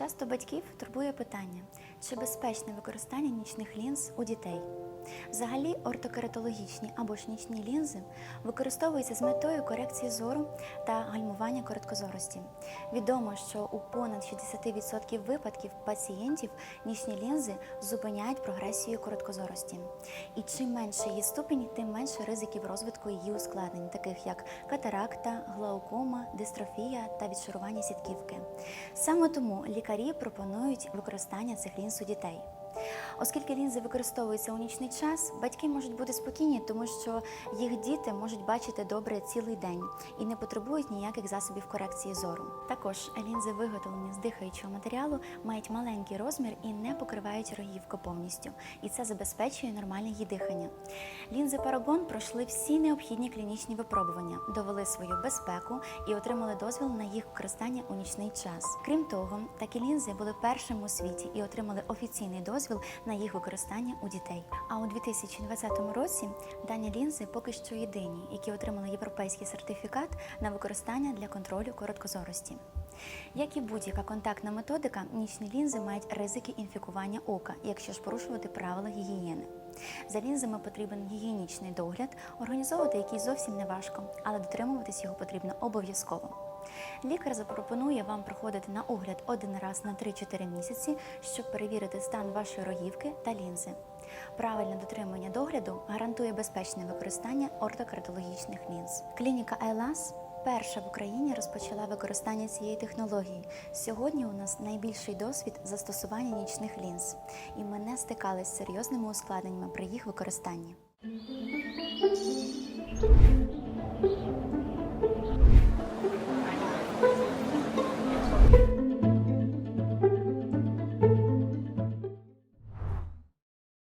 Часто батьків турбує питання, чи безпечне використання нічних лінз у дітей. Взагалі, ортокератологічні або ж нічні лінзи використовуються з метою корекції зору та гальмування короткозорості. Відомо, що у понад 60% випадків пацієнтів нічні лінзи зупиняють прогресію короткозорості. І чим менше її ступінь, тим менше ризиків розвитку її ускладнень, таких як катаракта, глаукома, дистрофія та відшарування сітківки. Саме тому лікарі пропонують використання цих лінз у дітей. Оскільки лінзи використовуються у нічний час, батьки можуть бути спокійні, тому що їх діти можуть бачити добре цілий день і не потребують ніяких засобів корекції зору. Також лінзи, виготовлені з дихаючого матеріалу, мають маленький розмір і не покривають рогівку повністю, і це забезпечує нормальне її дихання. Лінзи Paragon пройшли всі необхідні клінічні випробування, довели свою безпеку і отримали дозвіл на їх використання у нічний час. Крім того, такі лінзи були першими у світі і отримали офіційний дозвіл на їх використання у дітей. А у 2020 році дані лінзи поки що єдині, які отримали європейський сертифікат на використання для контролю короткозорості. Як і будь-яка контактна методика, нічні лінзи мають ризики інфікування ока, якщо ж порушувати правила гігієни. За лінзами потрібен гігієнічний догляд, організовувати який зовсім не важко, але дотримуватись його потрібно обов'язково. Лікар запропонує вам проходити на огляд один раз на 3-4 місяці, щоб перевірити стан вашої рогівки та лінзи. Правильне дотримання догляду гарантує безпечне використання ортокардіологічних лінз. Клініка Айлас перша в Україні розпочала використання цієї технології. Сьогодні у нас найбільший досвід застосування нічних лінз, і ми не стикалися з серйозними ускладненнями при їх використанні.